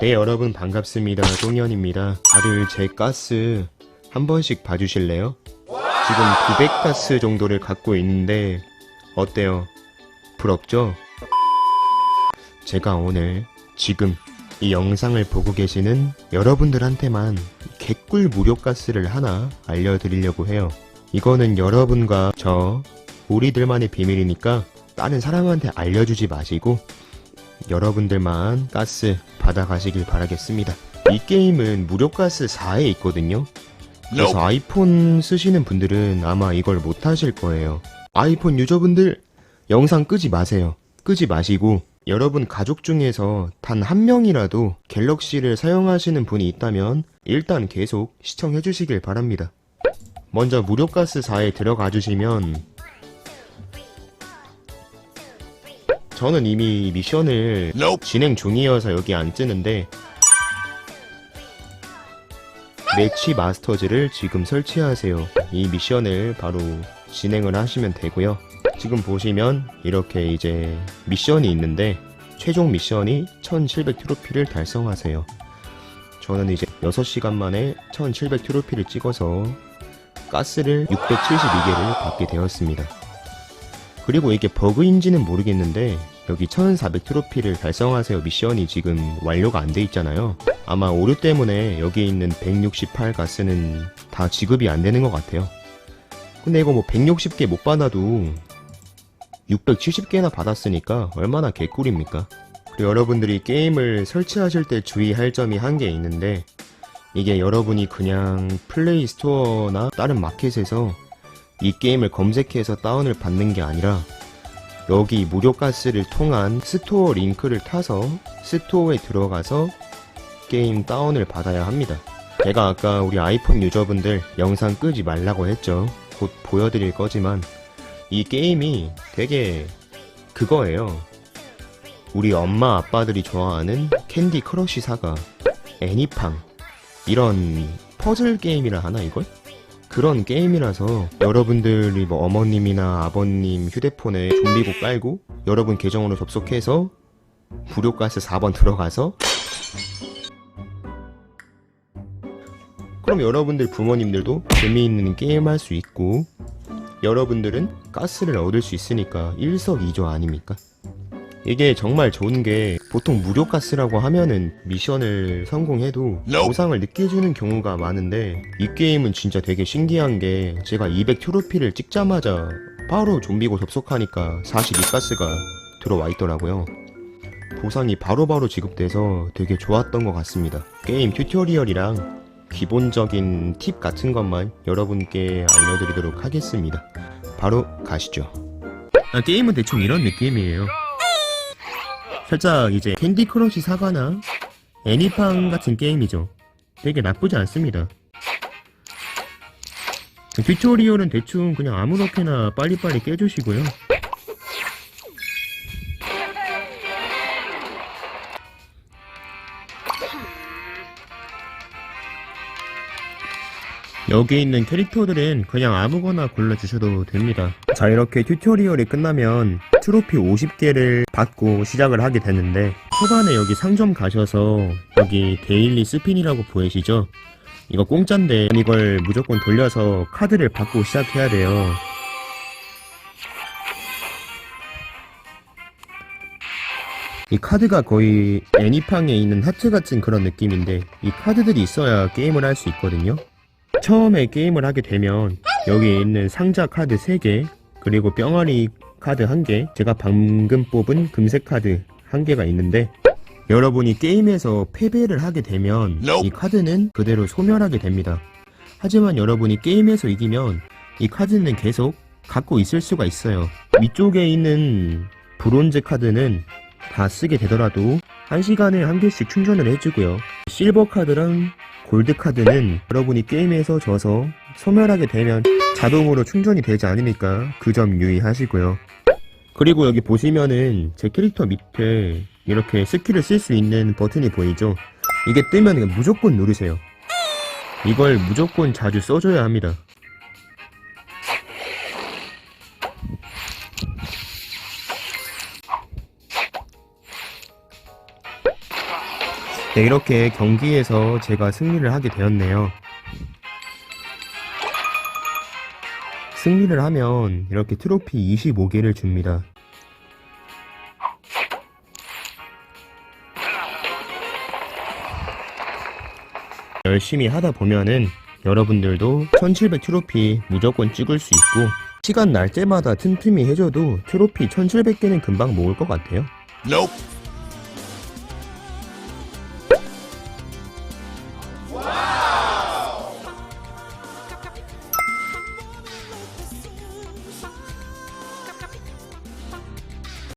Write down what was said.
네 여러분 반갑습니다 똥현입니다 다들 제 가스 한 번씩 봐주실래요? 지금 900가스 정도를 갖고 있는데 어때요? 부럽죠? 제가 오늘 지금 이 영상을 보고 계시는 여러분들한테만 개꿀 무료 가스를 하나 알려드리려고 해요 이거는 여러분과 저 우리들만의 비밀이니까 다른 사람한테 알려주지 마시고 여러분들만 가스 받아가시길 바라겠습니다. 이 게임은 무료 가스 4에 있거든요. 그래서 아이폰 쓰시는 분들은 아마 이걸 못 하실 거예요. 아이폰 유저분들 영상 끄지 마세요. 끄지 마시고 여러분 가족 중에서 단 한 명이라도 갤럭시를 사용하시는 분이 있다면 일단 계속 시청해 주시길 바랍니다. 먼저 무료 가스 4에 들어가 주시면 저는 이미 미션을 진행 중이어서 여기 안 뜨는데 매치 마스터즈를 지금 설치하세요. 이 미션을 바로 진행을 하시면 되고요. 지금 보시면 이렇게 이제 미션이 있는데 최종 미션이 1700 트로피를 달성하세요. 저는 이제 6시간 만에 1700 트로피를 찍어서 가스를 672개를 받게 되었습니다. 그리고 이게 버그인지는 모르겠는데 여기 1400 트로피를 달성하세요 미션이 지금 완료가 안 돼 있잖아요. 아마 오류 때문에 여기 있는 168 가스는 다 지급이 안 되는 것 같아요. 근데 이거 뭐 160개 못 받아도 670개나 받았으니까 얼마나 개꿀입니까? 그리고 여러분들이 게임을 설치하실 때 주의할 점이 한 개 있는데 이게 여러분이 그냥 플레이 스토어나 다른 마켓에서 이 게임을 검색해서 다운을 받는 게 아니라 여기 무료 가스를 통한 스토어 링크를 타서 스토어에 들어가서 게임 다운을 받아야 합니다. 제가 아까 우리 아이폰 유저분들 영상 끄지 말라고 했죠. 곧 보여드릴 거지만 이 게임이 되게 그거예요. 우리 엄마 아빠들이 좋아하는 캔디 크러쉬 사가, 애니팡 이런 퍼즐 게임이라 하나 이걸? 그런 게임이라서 여러분들이 뭐 어머님이나 아버님 휴대폰에 좀비고 깔고 여러분 계정으로 접속해서 무료가스 4번 들어가서 그럼 여러분들 부모님들도 재미있는 게임 할 수 있고 여러분들은 가스를 얻을 수 있으니까 일석이조 아닙니까? 이게 정말 좋은 게 보통 무료 가스라고 하면은 미션을 성공해도 보상을 늦게 주는 경우가 많은데 이 게임은 진짜 되게 신기한 게 제가 200 트로피를 찍자마자 바로 좀비고 접속하니까 42가스가 들어와 있더라고요. 보상이 바로바로 지급돼서 되게 좋았던 것 같습니다. 게임 튜토리얼이랑 기본적인 팁 같은 것만 여러분께 알려드리도록 하겠습니다. 바로 가시죠. 아, 게임은 대충 이런 느낌이에요. 살짝 이제 캔디 크러쉬 사과나 애니팡 같은 게임이죠. 되게 나쁘지 않습니다. 튜토리얼은 대충 그냥 아무렇게나 빨리빨리 깨주시고요. 여기 있는 캐릭터들은 그냥 아무거나 골라주셔도 됩니다. 자, 이렇게 튜토리얼이 끝나면 트로피 50개를 받고 시작을 하게 되는데, 초반에 여기 상점 가셔서 여기 데일리 스핀이라고 보이시죠? 이거 공짜인데 이걸 무조건 돌려서 카드를 받고 시작해야 돼요. 이 카드가 거의 애니팡에 있는 하트 같은 그런 느낌인데 이 카드들이 있어야 게임을 할 수 있거든요. 처음에 게임을 하게 되면 여기 있는 상자 카드 3개 그리고 뿅아리 카드 1개 제가 방금 뽑은 금색 카드 1개가 있는데 여러분이 게임에서 패배를 하게 되면 이 카드는 그대로 소멸하게 됩니다. 하지만 여러분이 게임에서 이기면 이 카드는 계속 갖고 있을 수가 있어요. 위쪽에 있는 브론즈 카드는 다 쓰게 되더라도 1시간에 한 개씩 충전을 해주고요. 실버 카드랑 골드 카드는 여러분이 게임에서 져서 소멸하게 되면 자동으로 충전이 되지 않으니까 그 점 유의하시고요. 그리고 여기 보시면은 제 캐릭터 밑에 이렇게 스킬을 쓸 수 있는 버튼이 보이죠? 이게 뜨면 무조건 누르세요. 이걸 무조건 자주 써줘야 합니다. 네, 이렇게 경기에서 제가 승리를 하게 되었네요. 승리를 하면 이렇게 트로피 25개를 줍니다. 열심히 하다 보면은 여러분들도 1700 트로피 무조건 찍을 수 있고 시간 날 때마다 틈틈이 해줘도 트로피 1700개는 금방 모을 것 같아요. Nope.